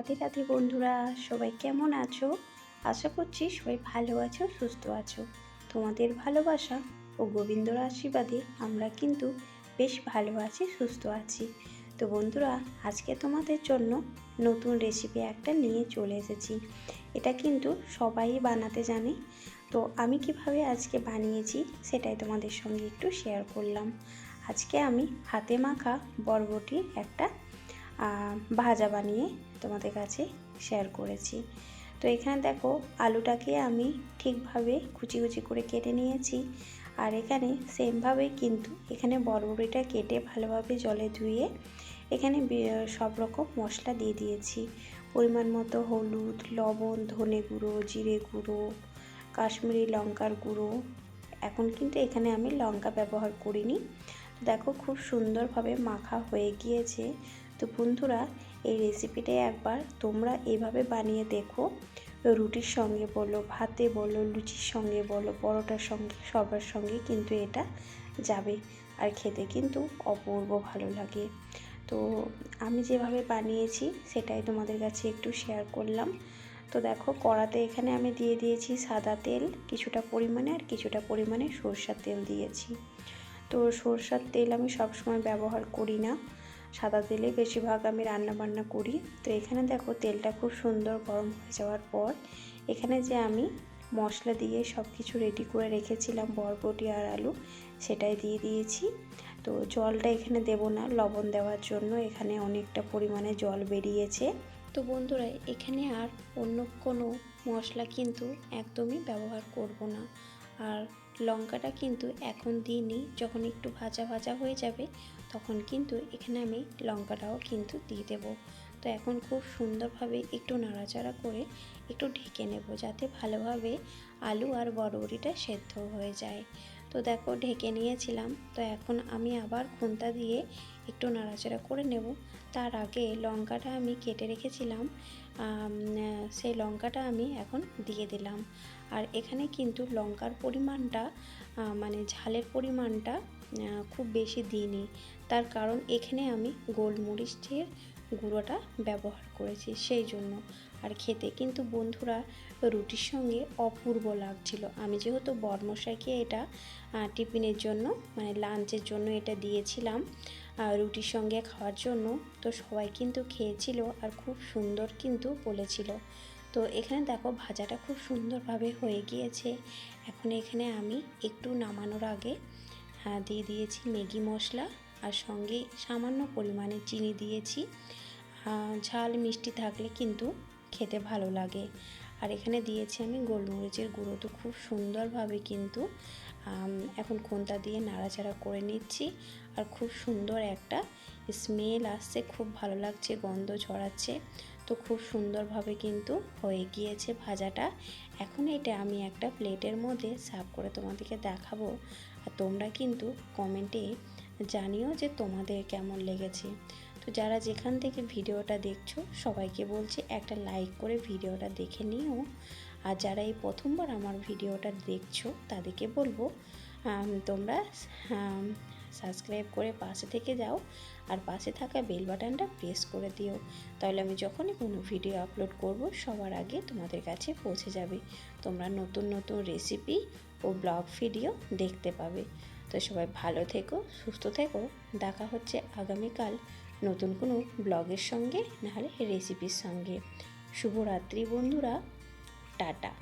রাধে রাধে বন্ধুরা, সবাই কেমন আছো? আশা করছি সবাই ভালো আছো, সুস্থ আছো। তোমাদের ভালোবাসা ও গোবিন্দর আশীর্বাদে আমরা কিন্তু বেশ ভালো আছি, সুস্থ আছি। তো বন্ধুরা, আজকে তোমাদের জন্য নতুন রেসিপি একটা নিয়ে চলে এসেছি। এটা কিন্তু সবাই বানাতে জানে। তো আমি কীভাবে আজকে বানিয়েছি সেটাই তোমাদের সঙ্গে একটু শেয়ার করলাম। আজকে আমি হাতে মাখা বরবটির একটা ভাজা বানিয়ে তোমাদের কাছে শেয়ার করেছি। তো এখানে দেখো, আলুটাকে আমি ঠিকভাবে কুচি কুচি করে কেটে নিয়েছি। আর এখানে সেমভাবে কিন্তু এখানে বরবটিটা কেটে ভালোভাবে জলে ধুয়ে এখানে সব রকম মশলা দিয়ে দিয়েছি। পরিমাণ মতো হলুদ, লবণ, ধনে গুঁড়ো, জিরে গুঁড়ো, কাশ্মীরি লঙ্কার গুঁড়ো। এখন কিন্তু এখানে আমি লঙ্কা ব্যবহার করিনি। দেখো, খুব সুন্দরভাবে মাখা হয়ে গিয়েছে। তো বন্ধুরা, এই রেসিপিটাই একবার তোমরা এভাবে বানিয়ে দেখো। রুটির সঙ্গে বলো, ভাতে বলো, লুচির সঙ্গে বলো, পরোটার সঙ্গে, সবার সঙ্গে কিন্তু এটা যাবে আর খেতে কিন্তু অপূর্ব ভালো লাগে। তো আমি যেভাবে বানিয়েছি সেটাই তোমাদের কাছে একটু শেয়ার করলাম। তো দেখো, কড়াতে এখানে আমি দিয়ে দিয়েছি সাদা তেল, কিছুটা পরিমাণে আর কিছুটা পরিমাণে সরষার তেল দিয়েছি। তো সরষার তেল আমি সবসময় ব্যবহার করি না। সাদা তেলে বেশিরভাগ আমি রান্না বান্না করি। তো এখানে দেখো তেলটা খুব সুন্দর গরম হয়ে যাওয়ার পর এখানে যে আমি মশলা দিয়ে সব কিছু রেডি করে রেখেছিলাম, বরবটি আর আলু, সেটাই দিয়ে দিয়েছি। তো জলটা এখানে দেব না, লবণ দেওয়ার জন্য এখানে অনেকটা পরিমাণে জল বেরিয়েছে। তো বন্ধুরা, এখানে আর অন্য কোনো মশলা কিন্তু একদমই ব্যবহার করব না। আর লঙ্কাটা কিন্তু এখন দিইনি যখন একটু ভাজা ভাজা হয়ে যাবে, তখন কিন্তু এখানে আমি লঙ্কাটাও কিন্তু দিয়ে দেব। তো এখন খুব সুন্দরভাবে একটু নাড়াচাড়া করে একটু ঢেকে নেব, যাতে ভালোভাবে আলু আর বড়বড়িটা সেদ্ধ হয়ে যায়। তো দেখো, ঢেকে নিয়েছিলাম। তো এখন আমি আবার খুন্তা দিয়ে একটু নাড়াচাড়া করে নেব। তার আগে লঙ্কাটা আমি কেটে রেখেছিলাম। সেই লঙ্কাটা আমি এখন দিয়ে দিলাম। আর এখানে কিন্তু লঙ্কার পরিমাণটা মানে ঝালের পরিমাণটা খুব বেশি দিইনি। তার কারণ এখানে আমি গোলমরিচের গুঁড়োটা ব্যবহার করেছি সেই জন্য। আর খেতে কিন্তু বন্ধুরা রুটির সঙ্গে অপূর্ব লাগছিল। আমি যেহেতু বর্মশাইকে এটা টিফিনের জন্য মানে লাঞ্চের জন্য এটা দিয়েছিলাম রুটির সঙ্গে খাওয়ার জন্য, তো সবাই কিন্তু খেয়েছিল আর খুব সুন্দর কিন্তু বলেছিল। তো এখানে দেখো ভাজাটা খুব সুন্দরভাবে হয়ে গিয়েছে। এখন এখানে আমি একটু নামানোর আগে হ্যাঁ দিয়ে দিয়েছি ম্যাগি মশলা আর সঙ্গে সামান্য পরিমাণে চিনি দিয়েছি। ঝাল মিষ্টি থাকলে কিন্তু খেতে ভালো লাগে। আর এখানে দিয়েছি আমি গোলমরিচের গুঁড়ো। তো খুব সুন্দরভাবে কিন্তু এখন খুন্তা দিয়ে নাড়াচাড়া করে নিচ্ছি। আর খুব সুন্দর একটা স্মেল আসছে, খুব ভালো লাগছে, গন্ধ ছড়াচ্ছে। তো খুব সুন্দরভাবে কিন্তু হয়ে গিয়েছে ভাজাটা। এখন এটা আমি একটা প্লেটের মধ্যে সার্ভ করে তোমাদেরকে দেখাবো। আর তোমরা কিন্তু কমেন্টে জানিও যে তোমাদের কেমন লেগেছে। তো যারা যেখান থেকে ভিডিওটা দেখছ, সবাইকে বলছি একটা লাইক করে ভিডিওটা দেখে নিও। আর যারা এই প্রথমবার আমার ভিডিওটা দেখছ, তাদেরকে বলব তোমরা সাবস্ক্রাইব করে পাশে থেকে যাও। আর পাশে থাকা বেল বাটনটা প্রেস করে দিও। তাহলে আমি যখনই কোনো ভিডিও আপলোড করব, সবার আগে তোমাদের কাছে পৌঁছে যাবে। তোমরা নতুন নতুন রেসিপি ও ব্লগ ভিডিও দেখতে পাবে। তো সবাই ভালো থেকো, সুস্থ থেকো। দেখা হচ্ছে আগামীকাল নতুন কোনো ব্লগের সঙ্গে, নাহলে রেসিপির সঙ্গে। শুভরাত্রি বন্ধুরা, টাটা।